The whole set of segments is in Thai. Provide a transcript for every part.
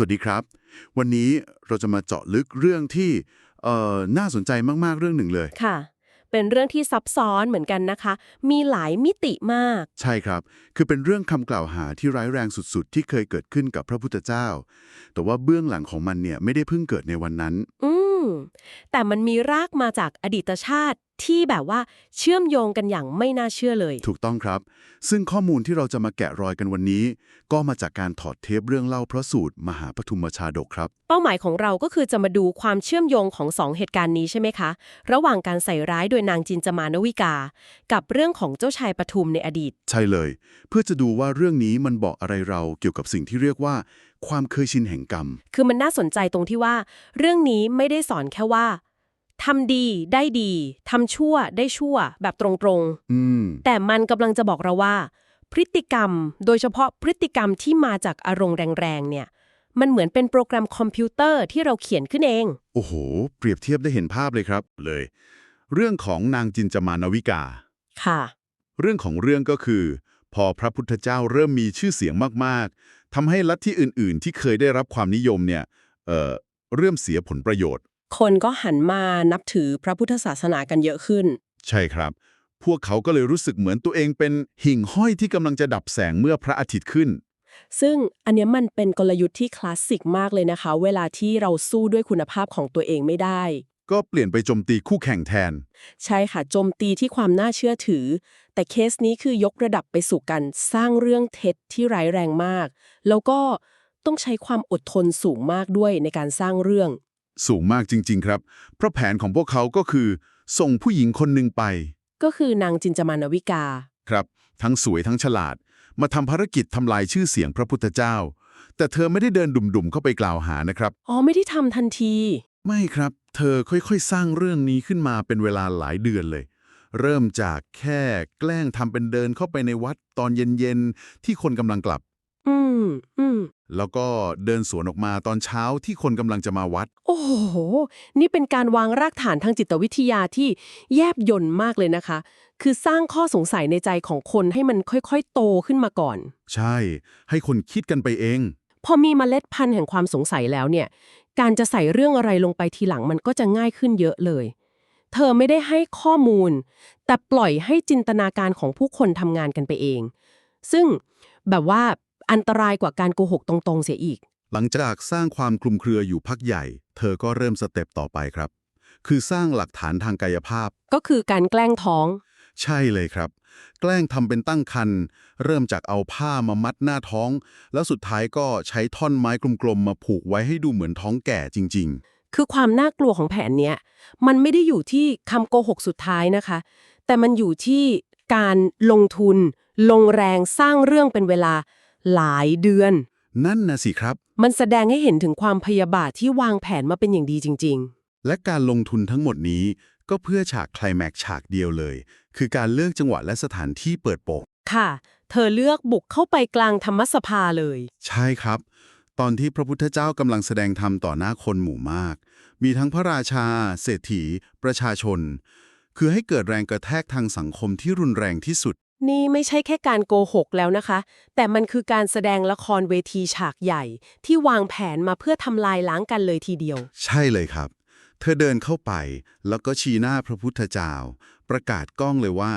วัสดีครับ วันนี้เราจะมาเจาะลึกเรื่องที่เอ่อน่าสนใจมาก ๆ เรื่องหนึ่งเลย ค่ะ เป็นเรื่องที่ซับซ้อนเหมือนกันนะคะ มีหลายมิติมาก ใช่ครับ คือเป็นเรื่องคำกล่าวหาที่ร้ายแรงสุด ๆ ที่เคยเกิดขึ้นกับพระพุทธเจ้า แต่ว่าเบื้องหลังของมันเนี่ยไม่ได้เพิ่งเกิดในวันนั้น อืม แต่มันมีรากมาจากอดีตชาติ ที่แบบว่าเชื่อมโยงกันอย่างไม่น่าเชื่อเลย ถูกต้องครับ ซึ่งข้อมูลที่เราจะมาแกะรอยกันวันนี้ ก็มาจากการถอดเทปเรื่องเล่าพระสูตร มหาปฐุมชาดกครับ เป้าหมายของเราก็คือจะมาดูความเชื่อมโยงของสองเหตุการณ์นี้ใช่ไหมคะ ระหว่างการใส่ร้ายโดยนางจินจมานวิกา กับเรื่องของเจ้าชายปทุมในอดีต ใช่เลย เพื่อจะดูว่าเรื่องนี้มันบอกอะไรเราเกี่ยวกับสิ่งที่เรียกว่า ความเคยชินแห่งกรรม คือมันน่าสนใจตรงที่ว่า เรื่องนี้ไม่ได้สอนแค่ว่า ทำดีได้ดี ทำชั่วได้ชั่วแบบตรงอืมๆแต่มันกำลังจะบอกเราว่า พฤติกรรม โดยเฉพาะพฤติกรรมที่มาจากอารมณ์แรงๆเนี่ย มันเหมือนเป็นโปรแกรมคอมพิวเตอร์ที่เราเขียนขึ้นเอง โอ้โห เปรียบเทียบได้เห็นภาพเลยครับ เลย เรื่องของนางจินจามานวิกา ค่ะ เรื่องของเรื่องก็คือ พอพระพุทธเจ้าเริ่มมีชื่อเสียงมากๆทำให้ลัทธิอื่น ๆ ที่เคยได้รับความนิยมเนี่ย เอ่อ เริ่มเสียผลประโยชน์ คนก็หันมานับถือพระพุทธศาสนากันเยอะขึ้น ใช่ครับ พวกเขาก็เลยรู้สึกเหมือนตัวเองเป็นหิ่งห้อยที่กำลังจะดับแสงเมื่อพระอาทิตย์ขึ้น ซึ่งอันเนี้ยมันเป็นกลยุทธ์ที่คลาสสิกมากเลยนะคะ เวลาที่เราสู้ด้วยคุณภาพของตัวเองไม่ได้ ก็เปลี่ยนไปโจมตีคู่แข่งแทน ใช่ค่ะโจมตีที่ความน่าเชื่อถือ แต่เคสนี้คือยกระดับไปสู่การสร้างเรื่องเท็จที่ร้ายแรงมาก แล้วก็ต้องใช้ความอดทนสูงมากด้วยในการสร้างเรื่อง สูงมากจริง ๆ ครับเพราะแผนของพวกเขาก็คือ ส่งผู้หญิงคนหนึ่งไป ก็คือนางจินจามานวิกา ครับ ทั้งสวยทั้งฉลาด มาทำภารกิจทำลายชื่อเสียงพระพุทธเจ้า แต่เธอไม่ได้เดินดุ่มๆเข้าไปกล่าวหานะครับ อ๋อ ไม่ได้ทำทันที ไม่ครับ เธอค่อยๆ สร้างเรื่องนี้ขึ้นมาเป็นเวลาหลายเดือนเลย เริ่มจากแค่แกล้งทำเป็นเดินเข้าไปในวัดตอนเย็นๆที่คนกำลังกลับ อืม อืม แล้วก็เดินสวนออกมาตอนเช้าที่คนกำลังจะมาวัด โอ้โห นี่เป็นการวางรากฐานทางจิตวิทยาที่แยบยนต์มากเลยนะคะ คือสร้างข้อสงสัยในใจของคนให้มันค่อยๆ โตขึ้นมาก่อน ใช่ ให้คนคิดกันไปเอง พอมีเมล็ดพันธุ์แห่งความสงสัยแล้วเนี่ย การจะใส่เรื่องอะไรลงไปทีหลังมันก็จะง่ายขึ้นเยอะเลย เธอไม่ได้ให้ข้อมูล แต่ปล่อยให้จินตนาการของผู้คนทำงานกันไปเอง ซึ่งแบบว่า อันตรายกว่าการโกหกตรงๆ เสียอีก หลังจากสร้างความคลุมเครืออยู่พักใหญ่ เธอก็เริ่มสเต็ปต่อไปครับ คือสร้างหลักฐานทางกายภาพ ก็คือการแกล้งท้อง ใช่เลยครับ แกล้งทำเป็นตั้งคัน เริ่มจากเอาผ้ามามัดหน้าท้อง แล้วสุดท้ายก็ใช้ท่อนไม้กลมๆมาผูกไว้ให้ดูเหมือนท้องแก่จริงคือความน่ากลัวของแผนเนี้ยมันไม่ได้อยู่ที่คำโกหกสุดท้ายนะคะ แต่มันอยู่ที่การลงทุน ลงแรงสร้างเรื่องเป็นเวลา หลายเดือนๆนั่นนะสิครับ มันแสดงให้เห็นถึงความพยาบาทที่วางแผนมาเป็นอย่างดีจริง และการลงทุนทั้งหมดนี้ก็เพื่อฉากไคลแม็กซ์ฉากเดียวเลย คือการเลือกจังหวะและสถานที่เปิดโปงๆ ค่ะ เธอเลือกบุกเข้าไปกลางธรรมสภาเลย ใช่ครับ ตอนที่พระพุทธเจ้ากำลังแสดงธรรมต่อหน้าคนหมู่มาก มีทั้งพระราชา เศรษฐี ประชาชน คือให้เกิดแรงกระแทกทางสังคมที่รุนแรงที่สุด นี่ไม่ใช่แค่การโกหกแล้วนะคะ แต่มันคือการแสดงละครเวทีฉากใหญ่ ที่วางแผนมาเพื่อทำลายล้างกันเลยทีเดียว ใช่เลยครับ เธอเดินเข้าไป แล้วก็ชี้หน้าพระพุทธเจ้า ประกาศก้องเลยว่า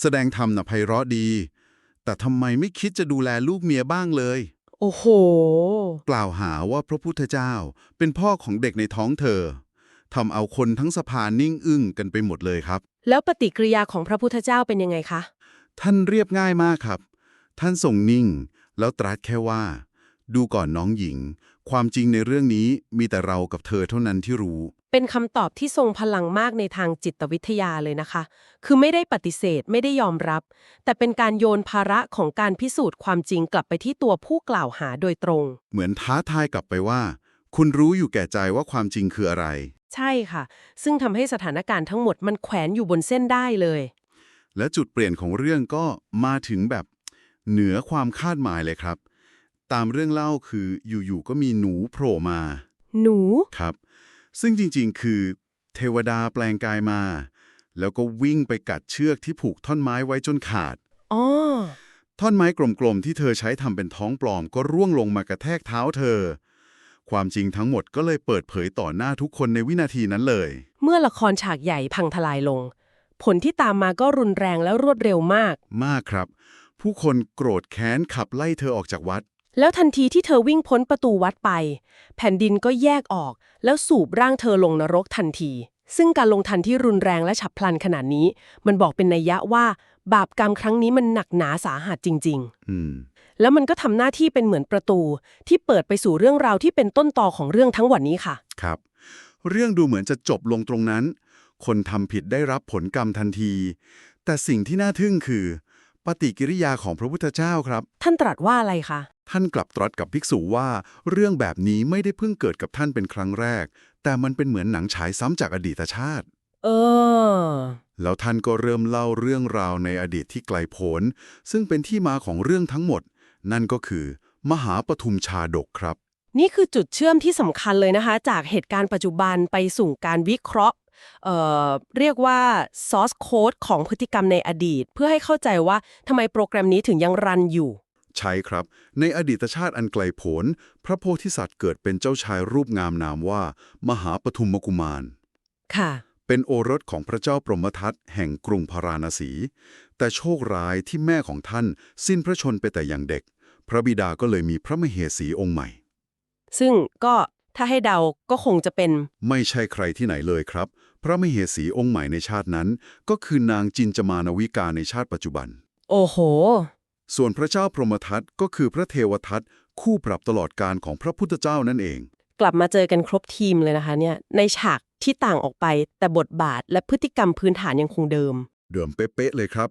แสดงธรรมนะไพเราะดี แต่ทำไมไม่คิดจะดูแลลูกเมียบ้างเลย โอ้โห กล่าวหาว่าพระพุทธเจ้า เป็นพ่อของเด็กในท้องเธอทำเอาคนทั้งสภานิ่งอึ้งกันไปหมดเลยครับ แล้วปฏิกิริยาของพระพุทธเจ้าเป็นยังไงคะ ท่านเรียบง่ายมากครับ ท่านทรงนิ่ง แล้วตรัสแค่ว่า ดูก่อนน้องหญิง ความจริงในเรื่องนี้มีแต่เรากับเธอเท่านั้นที่รู้ เป็นคำตอบที่ทรงพลังมากในทางจิตวิทยาเลยนะคะ คือไม่ได้ปฏิเสธไม่ได้ยอมรับ แต่เป็นการโยนภาระของการพิสูจน์ความจริงกลับไปที่ตัวผู้กล่าวหาโดยตรง เหมือนท้าทายกลับไปว่า คุณรู้อยู่แก่ใจว่าความจริงคืออะไร ใช่ค่ะ ซึ่งทำให้สถานการณ์ทั้งหมดมันแขวนอยู่บนเส้นได้เลย และจุดเปลี่ยนของเรื่องก็มาถึงแบบเหนือความคาดหมายเลยครับ ตามเรื่องเล่าคืออยู่ๆก็มีหนูโผล่มา หนูครับ ซึ่งจริงๆ คือ เทวดาแปลงกายมา แล้วก็วิ่งไปกัดเชือกที่ผูกท่อนไม้ไว้จนขาดอ๋อท่อนไม้กลมๆที่เธอใช้ทำเป็นท้องปลอมก็ร่วงลงมากระแทกเท้าเธอ ความจริงทั้งหมดก็เลยเปิดเผยต่อหน้าทุกคนในวินาทีนั้นเลย เมื่อละครฉากใหญ่พังทลายลง ผลที่ตามมาก็รุนแรงและรวดเร็วมาก มากครับ ผู้คนโกรธแค้นขับไล่เธอออกจากวัด แล้วทันทีที่เธอวิ่งพ้นประตูวัดไป แผ่นดินก็แยกออก แล้วสูบร่างเธอลงนรกทันที ซึ่งการลงทันที่รุนแรงและฉับพลันขนาดนี้ มันบอกเป็นนัยยะว่า บาปกรรมครั้งนี้มันหนักหนาสาหัสจริงอืมๆแล้วมันก็ทำหน้าที่เป็นเหมือนประตู ที่เปิดไปสู่เรื่องราวที่เป็นต้นตอของเรื่องทั้งหมดนี้ค่ะ ครับ เรื่องดูเหมือนจะจบลงตรงนั้น คนทำผิดได้รับผลกรรมทันที แต่สิ่งที่น่าทึ่งคือ ปฏิกิริยาของพระพุทธเจ้าครับ ท่านตรัสว่าอะไรคะ ท่านกลับตรัสกับภิกษุว่า เรื่องแบบนี้ไม่ได้เพิ่งเกิดกับท่านเป็นครั้งแรก แต่มันเป็นเหมือนหนังฉายซ้ำจากอดีตชาติ เออ แล้วท่านก็เริ่มเล่าเรื่องราวในอดีตที่ไกลโพ้นซึ่งเป็นที่มาของเรื่องทั้งหมด นั่นก็คือ มหาปทุมชาดกครับนี่คือจุดเชื่อมที่สำคัญเลยนะคะ จากเหตุการณ์ปัจจุบันไปสู่การวิเคราะห์ เอ่อเรียกว่า source code ของพฤติกรรมในอดีต เพื่อให้เข้าใจว่าทำไมโปรแกรมนี้ถึงยังรันอยู่ ใช่ครับ ในอดีตชาติอันไกลโพ้นพระโพธิสัตว์เกิดเป็นเจ้าชายรูปงามนามว่า มหาปทุมกุมาร ค่ะเป็นโอรสของพระเจ้าปรมทัตแห่งกรุงพาราณสี แต่โชคร้ายที่แม่ของท่าน สิ้นพระชนไปแต่อย่างเด็ก พระบิดาก็เลยมีพระมเหสีองค์ใหม่ ซึ่งก็ถ้าให้เดาก็คงจะเป็น ไม่ใช่ใครที่ไหนเลยครับ พระมเหสีองค์ใหม่ในชาตินั้น ก็คือนางจินจมานวิกาในชาติปัจจุบัน โอ้โห ส่วนพระเจ้าพรหมทัตก็คือพระเทวทัตคู่ปรับตลอดการของพระพุทธเจ้านั่นเอง กลับมาเจอกันครบทีมเลยนะคะเนี่ยในฉากที่ต่างออกไปแต่บทบาทและพฤติกรรมพื้นฐานยังคงเดิม เดิมเป๊ะๆเลยครับ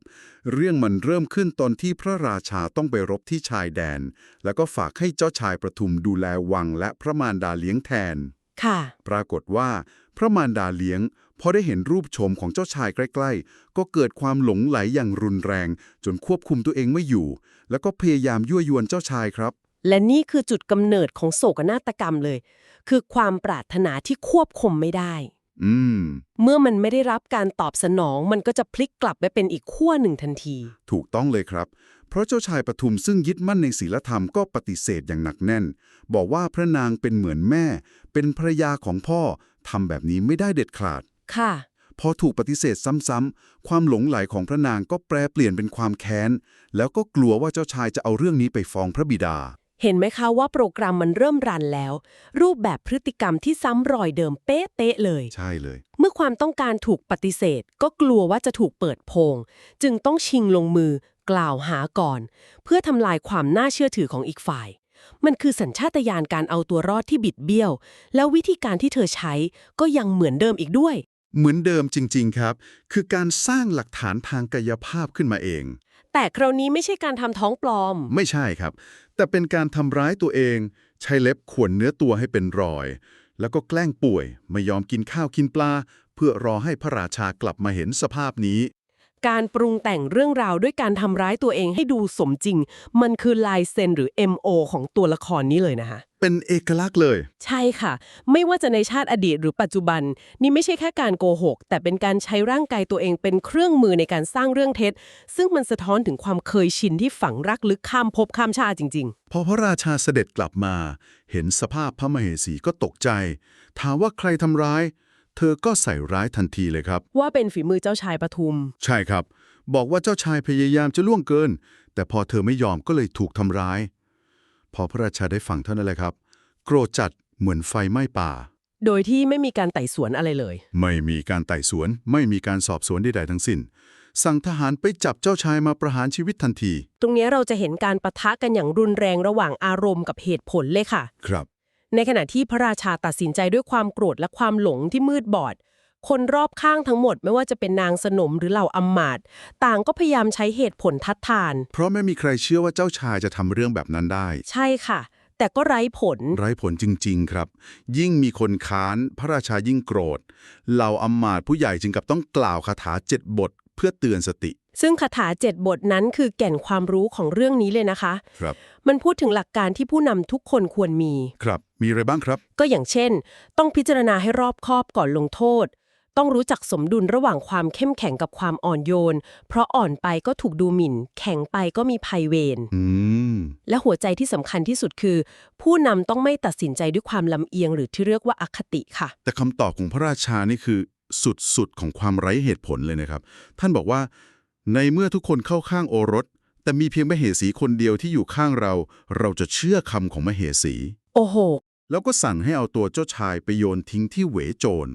เรื่องมันเริ่มขึ้นตอนที่พระราชาต้องไปรบที่ชายแดน แล้วก็ฝากให้เจ้าชายประทุมดูแลวังและพระมารดาเลี้ยงแทน ค่ะ ปรากฏว่า พระมารดาเลี้ยงพอได้เห็นรูปโฉมของเจ้าชายใกล้ ๆ ก็เกิดความหลงไหลอย่างรุนแรง จนควบคุมตัวเองไม่อยู่ แล้วก็พยายามยั่วยวนเจ้าชายครับ และนี่คือจุดกำเนิดของโศกนาฏกรรมเลย คือความปรารถนาที่ควบคุมไม่ได้ อืม เมื่อมันไม่ได้รับการตอบสนอง มันก็จะพลิกกลับไปเป็นอีกขั้วหนึ่งทันที ถูกต้องเลยครับ เพราะเจ้าชายปทุมซึ่งยึดมั่นในศีลธรรมก็ปฏิเสธอย่างหนักแน่น บอกว่าพระนางเป็นเหมือนแม่ เป็นภรรยาของพ่อทำแบบนี้ไม่ได้เด็ดขาด ค่ะ พอถูกปฏิเสธซ้ำๆ ความหลงไหลของพระนางก็แปรเปลี่ยนเป็นความแค้น แล้วก็กลัวว่าเจ้าชายจะเอาเรื่องนี้ไปฟ้องพระบิดา เห็นไหมคะว่าโปรแกรมมันเริ่มรันแล้ว รูปแบบพฤติกรรมที่ซ้ำรอยเดิมเป๊ะๆเลย ใช่เลย เมื่อความต้องการถูกปฏิเสธ ก็กลัวว่าจะถูกเปิดโพง จึงต้องชิงลงมือ กล่าวหาก่อน เพื่อทำลายความน่าเชื่อถือของอีกฝ่าย มันคือสัญชาตญาณการเอาตัวรอดที่บิดเบี้ยว แล้ววิธีการที่เธอใช้ก็ยังเหมือนเดิมอีกด้วย เหมือนเดิมจริง ๆ ครับ คือการสร้างหลักฐานทางกายภาพขึ้นมาเอง แต่คราวนี้ไม่ใช่การทำท้องปลอม ไม่ใช่ครับ แต่เป็นการทำร้ายตัวเอง ใช้เล็บข่วนเนื้อตัวให้เป็นรอย แล้วก็แกล้งป่วย ไม่ยอมกินข้าวกินปลา เพื่อรอให้พระราชากลับมาเห็นสภาพนี้ การปรุงแต่งเรื่องราวด้วยการทำร้ายตัวเองให้ดูสมจริง มันคือลายเซ็นหรือ MO ของตัวละครนี้เลยนะคะ เป็นเอกลักษณ์เลย ใช่ค่ะ ไม่ว่าจะในชาติอดีตหรือปัจจุบัน นี่ไม่ใช่แค่การโกหก แต่เป็นการใช้ร่างกายตัวเองเป็นเครื่องมือในการสร้างเรื่องเท็จ ซึ่งมันสะท้อนถึงความเคยชินที่ฝังรักลึกข้ามภพข้ามชาติจริงพอพระราชาเสด็จกลับมา เห็นสภาพพระมเหสีก็ตกใจ ถามว่าใครทำร้าย เธอก็ใส่ร้ายทันทีเลยครับๆว่าเป็นฝีมือเจ้าชายปทุม ใช่ครับ บอกว่าเจ้าชายพยายามจะล่วงเกิน แต่พอเธอไม่ยอมก็เลยถูกทำร้าย พอพระราชาได้ฟังเท่านั้นแหละครับ โกรธจัดเหมือนไฟไหม้ป่า โดยที่ไม่มีการไต่สวนอะไรเลย ไม่มีการไต่สวน ไม่มีการสอบสวนใดๆทั้งสิ้น สั่งทหารไปจับเจ้าชายมาประหารชีวิตทันที ตรงนี้เราจะเห็นการปะทะกันอย่างรุนแรงระหว่างอารมณ์กับเหตุผลเลยค่ะ ครับ ในขณะที่พระราชาตัดสินใจด้วยความโกรธและความหลงที่มืดบอด คนรอบข้างทั้งหมดไม่ว่าจะเป็นนางสนมหรือเหล่าอำมาตย์ต่างก็พยายามใช้เหตุผลทัดทาน เพราะไม่มีใครเชื่อว่าเจ้าชายจะทำเรื่องแบบนั้นได้ ใช่ค่ะ แต่ก็ไร้ผล ไร้ผลจริง ๆ ครับ ยิ่งมีคนค้าน พระราชายิ่งโกรธ เหล่าอำมาตย์ผู้ใหญ่จึงกับต้องกล่าวคาถาเจ็ดบท เพื่อเตือนสติ ซึ่งคาถาเจ็ดบทนั้นคือแก่นความรู้ของเรื่องนี้เลยนะคะ ครับ มันพูดถึงหลักการที่ผู้นำทุกคนควรมี ครับ มีอะไรบ้างครับ ก็อย่างเช่น ต้องพิจารณาให้รอบคอบก่อนลงโทษ ต้องรู้จักสมดุลระหว่างความเข้มแข็งกับความอ่อนโยน เพราะอ่อนไปก็ถูกดูหมิ่น แข็งไปก็มีภัยเวร อืม และหัวใจที่สำคัญที่สุดคือ ผู้นำต้องไม่ตัดสินใจด้วยความลำเอียงหรือที่เรียกว่าอคติค่ะ แต่คำตอบของพระราชานี่คือ สุดๆ ของความไร้เหตุผลเลยนะครับ ท่านบอกว่า ในเมื่อทุกคนเข้าข้างโอรส แต่มีเพียงมเหสีคนเดียวที่อยู่ข้างเรา เราจะเชื่อคำของมเหสี โอ้โห แล้วก็สั่งให้เอาตัวเจ้าชายไปโยนทิ้งที่เหวโจร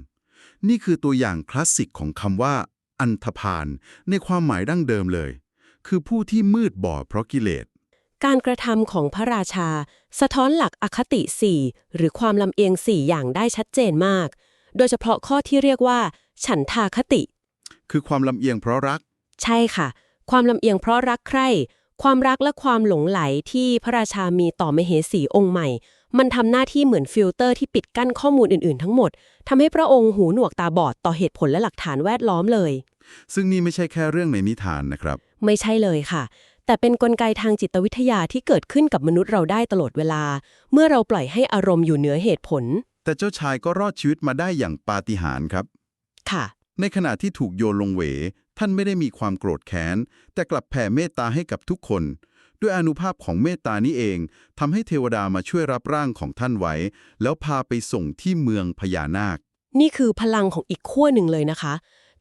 นี่คือตัวอย่างคลาสสิกของคำว่า อันธพาลในความหมายดั้งเดิมเลย คือผู้ที่มืดบอดเพราะกิเลสการกระทำของพระราชา สะท้อนหลักอคติ 4 หรือความลำเอียง 4 อย่างได้ชัดเจนมาก โดยเฉพาะข้อที่เรียกว่า ฉันทาคติ คือความลำเอียงเพราะรัก ใช่ค่ะ ความลำเอียงเพราะรักใคร่ ความรักและความหลงไหลที่พระราชามีต่อมเหสีองค์ใหม่ มันทำหน้าที่เหมือนฟิลเตอร์ที่ปิดกั้นข้อมูลอื่นๆ ทั้งหมดทำให้พระองค์หูหนวกตาบอดต่อเหตุผลและหลักฐานแวดล้อมเลย ซึ่งนี่ไม่ใช่แค่เรื่องในนิทานนะครับ ไม่ใช่เลยค่ะ แต่เป็นนกลไกทางจิตวิทยาที่เกิดขึ้นกับมนุษย์เราได้ตลอดเวลา เมื่อเราปล่อยให้อารมณ์อยู่เหนือเหตุผล แต่เจ้าชายก็รอดชีวิตมาได้อย่างปาฏิหาริย์ครับ ค่ะ ในขณะที่ถูกโยนลงเหว ท่านไม่ได้มีความโกรธแค้น แต่กลับแผ่เมตตาให้กับทุกคน ด้วยอานุภาพของเมตตานี้เองทำให้เทวดามาช่วยรับร่างของท่านไว้ แล้วพาไปส่งที่เมืองพญานาค นี่คือพลังของอีกขั้วหนึ่งเลยนะคะ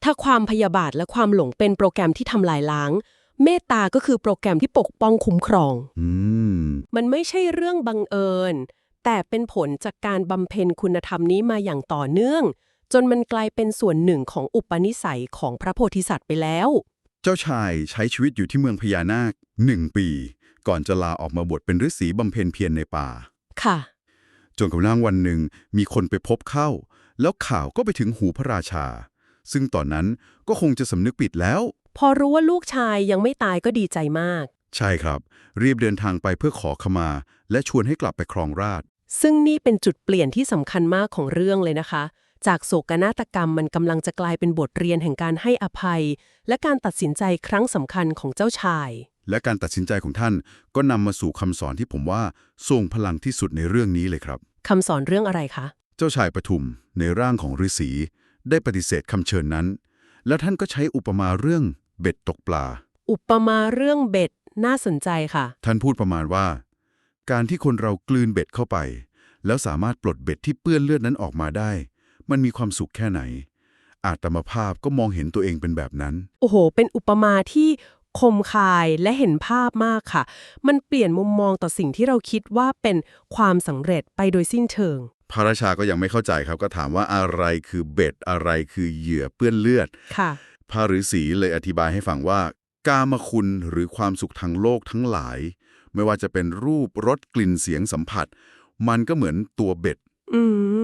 ถ้าความพยาบาทและความหลงเป็นโปรแกรมที่ทำลายล้าง เมตตาก็คือโปรแกรมที่ปกป้องคุ้มครอง อืม มันไม่ใช่เรื่องบังเอิญ แต่เป็นผลจากการบำเพ็ญคุณธรรมนี้มาอย่างต่อเนื่อง จนมันกลายเป็นส่วนหนึ่งของอุปนิสัยของพระโพธิสัตว์ไปแล้ว เจ้าชายใช้ชีวิตอยู่ที่เมืองพญานาคหนึ่งปี ก่อนจะลาออกมาบวชเป็นฤาษีบำเพ็ญเพียรในป่า ค่ะ จนกระทั่งวันหนึ่งมีคนไปพบเข้า แล้วข่าวก็ไปถึงหูพระราชา ซึ่งตอนนั้นก็คงจะสำนึกผิดแล้ว พอรู้ว่าลูกชายยังไม่ตายก็ดีใจมาก ใช่ครับ รีบเดินทางไปเพื่อขอขมา และชวนให้กลับไปครองราชย์ ซึ่งนี่เป็นจุดเปลี่ยนที่สำคัญมากของเรื่องเลยนะคะ จากโศกนาฏกรรมมันกำลังจะกลายเป็นบทเรียนแห่งการให้อภัย และการตัดสินใจครั้งสำคัญของเจ้าชาย และการตัดสินใจของท่านก็นำมาสู่คำสอนที่ผมว่าทรงพลังที่สุดในเรื่องนี้เลยครับคำสอนเรื่องอะไรคะ เจ้าชายปทุมในร่างของฤาษีได้ปฏิเสธคำเชิญนั้น แล้วท่านก็ใช้อุปมาเรื่องเบ็ดตกปลา อุปมาเรื่องเบ็ดน่าสนใจค่ะ ท่านพูดประมาณว่า การที่คนเรากลืนเบ็ดเข้าไป แล้วสามารถปลดเบ็ดที่เปื้อนเลือดนั้นออกมาได้ มันมีความสุขแค่ไหน อาตมาภาพก็มองเห็นตัวเองเป็นแบบนั้น โอ้โห เป็นอุปมาที่คมคายและเห็นภาพมากค่ะ มันเปลี่ยนมุมมองต่อสิ่งที่เราคิดว่าเป็นความสำเร็จไปโดยสิ้นเชิง พระราชาก็ยังไม่เข้าใจครับ ก็ถามว่าอะไรคือเบ็ดอะไรคือเหยื่อเปื้อนเลือด ค่ะ พระฤาษีเลยอธิบายให้ฟังว่า กามคุณหรือความสุขทางโลกทั้งหลาย ไม่ว่าจะเป็นรูปรสกลิ่นเสียงสัมผัส มันก็เหมือนตัวเบ็ดอื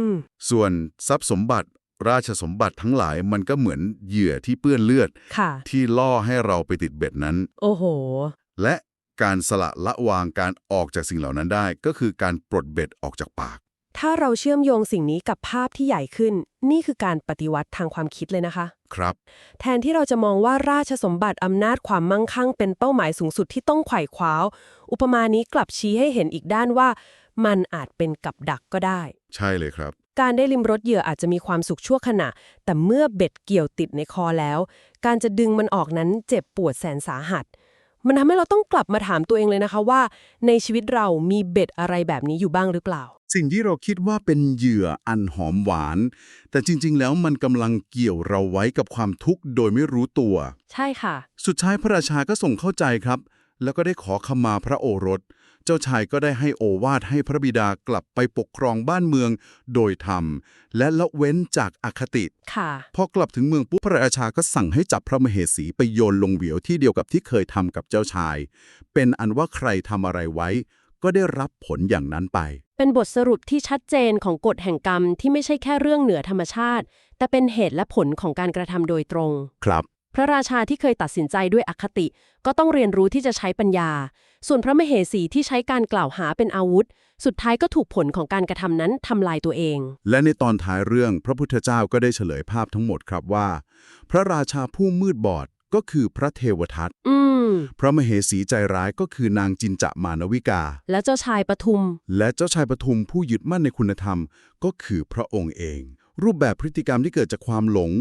มส่วนทรัพย์สมบัติราชสมบัติทั้งหลายมันก็เหมือนเหยื่อที่เปื้อนเลือดค่ะที่ล่อให้เราไปติดเบ็ดนั้น โอ้โห และการสละละวางการออกจากสิ่งเหล่านั้นได้ ก็คือการปลดเบ็ดออกจากปาก ถ้าเราเชื่อมโยงสิ่งนี้กับภาพที่ใหญ่ขึ้น นี่คือการปฏิวัติทางความคิดเลยนะคะ ครับ แทนที่เราจะมองว่าราชสมบัติอำนาจความมั่งคั่ง เป็นเป้าหมายสูงสุดที่ต้องไขว่คว้าอุปมานี้กลับชี้ให้เห็นอีกด้านว่า มันอาจเป็นกับดักก็ได้ ใช่เลยครับ การได้ลิมรสเหยื่ออาจจะมีความสุขชั่วขณะ แต่เมื่อเบ็ดเกี่ยวติดในคอแล้ว การจะดึงมันออกนั้นเจ็บปวดแสนสาหัส มันทำให้เราต้องกลับมาถามตัวเองเลยนะคะว่า ในชีวิตเรามีเบ็ดอะไรแบบนี้อยู่บ้างหรือเปล่า สิ่งที่เราคิดว่าเป็นเหยื่ออันหอมหวาน แต่จริง ๆ แล้วมันกำลังเกี่ยวเราไว้กับความทุกข์โดยไม่รู้ตัว ใช่ค่ะ สุดท้ายพระราชาก็ส่งเข้าใจครับ แล้วก็ได้ขอขมาพระโอรส เจ้าชายก็ได้ให้โอวาทให้พระบิดากลับไปปกครองบ้านเมืองโดยธรรม และละเว้นจากอคติค่ะพอกลับถึงเมืองปุ๊บพระราชาก็สั่งให้จับพระมเหสีไปโยนลงเหวที่เดียวกับที่เคยทำกับเจ้าชาย เป็นอันว่าใครทำอะไรไว้ ก็ได้รับผลอย่างนั้นไป เป็นบทสรุปที่ชัดเจนของกฎแห่งกรรมที่ไม่ใช่แค่เรื่องเหนือธรรมชาติ แต่เป็นเหตุและผลของการกระทำโดยตรง ครับ พระราชาที่เคยตัดสินใจด้วยอคติ ก็ต้องเรียนรู้ที่จะใช้ปัญญา ส่วนพระมเหสีที่ใช้การกล่าวหาเป็นอาวุธ สุดท้ายก็ถูกผลของการกระทำนั้นทำลายตัวเอง และในตอนท้ายเรื่องพระพุทธเจ้าก็ได้เฉลยภาพทั้งหมดครับว่า พระราชาผู้มืดบอดก็คือพระเทวทัตอืมพระมเหสีใจร้ายก็คือนางจินจะมานวิกา แล้วเจ้าชายปทุม และเจ้าชายปทุมผู้ยึดมั่นในคุณธรรม ก็คือพระองค์เอง รูปแบบพฤติกรรมที่เกิดจากความหลง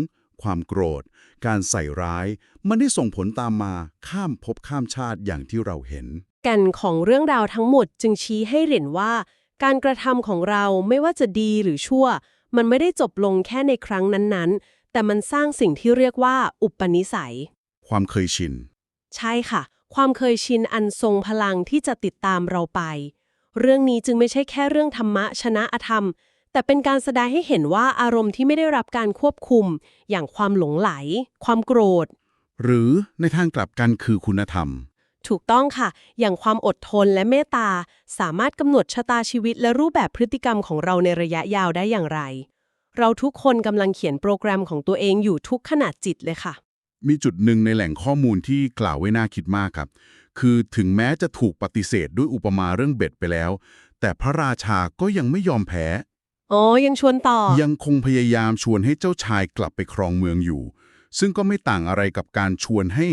ความโกรธ การใส่ร้าย มันได้ส่งผลตามมาข้ามภพข้ามชาติอย่างที่เราเห็น แก่นของเรื่องราวทั้งหมดจึงชี้ให้เห็นว่า การกระทำของเราไม่ว่าจะดีหรือชั่ว มันไม่ได้จบลงแค่ในครั้งนั้นๆ แต่มันสร้างสิ่งที่เรียกว่า อุปนิสัย ความเคยชิน ใช่ค่ะ ความเคยชินอันทรงพลังที่จะติดตามเราไป เรื่องนี้จึงไม่ใช่แค่เรื่องธรรมะชนะอธรรม แต่เป็นการแสดงให้เห็นว่าอารมณ์ที่ไม่ได้รับการควบคุม อย่างความหลงไหล ความโกรธ หรือในทางกลับกันคือคุณธรรม ถูกต้องค่ะ อย่างความอดทนและเมตตา สามารถกำหนดชะตาชีวิตและรูปแบบพฤติกรรมของเราในระยะยาวได้อย่างไร เราทุกคนกำลังเขียนโปรแกรมของตัวเองอยู่ทุกขนาดจิตเลยค่ะ มีจุดหนึ่งในแหล่งข้อมูลที่กล่าวไว้น่าคิดมากครับ คือถึงแม้จะถูกปฏิเสธด้วยอุปมาเรื่องเบ็ดไปแล้ว แต่พระราชาก็ยังไม่ยอมแพ้ อ๋อ ยังชวนต่อ ยังคงพยายามชวนให้เจ้าชายกลับไปครองเมืองอยู่ ซึ่งก็ไม่ต่างอะไรกับการชวนให้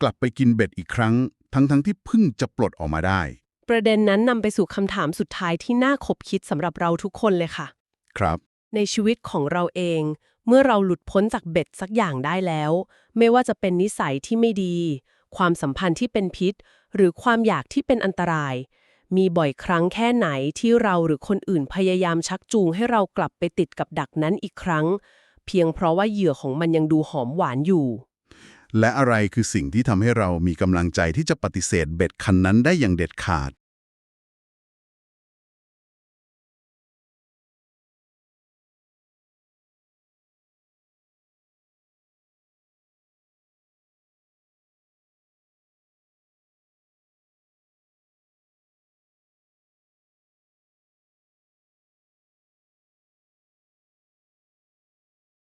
กลับไปกินเบ็ดอีกครั้ง ทั้งๆที่เพิ่งจะปลดออกมาได้ ประเด็นนั้นนำไปสู่คำถามสุดท้ายที่น่าขบคิดสำหรับเราทุกคนเลยค่ะ ครับ ในชีวิตของเราเอง เมื่อเราหลุดพ้นจากเบ็ดสักอย่างได้แล้ว ไม่ว่าจะเป็นนิสัยที่ไม่ดี ความสัมพันธ์ที่เป็นพิษ หรือความอยากที่เป็นอันตราย มีบ่อยครั้งแค่ไหนที่เราหรือคนอื่นพยายามชักจูงให้เรากลับไปติดกับดักนั้นอีกครั้ง เพียงเพราะว่าเหยื่อของมันยังดูหอมหวานอยู่ และอะไรคือสิ่งที่ทำให้เรามีกำลังใจที่จะปฏิเสธเบ็ดคันนั้นได้อย่างเด็ดขาด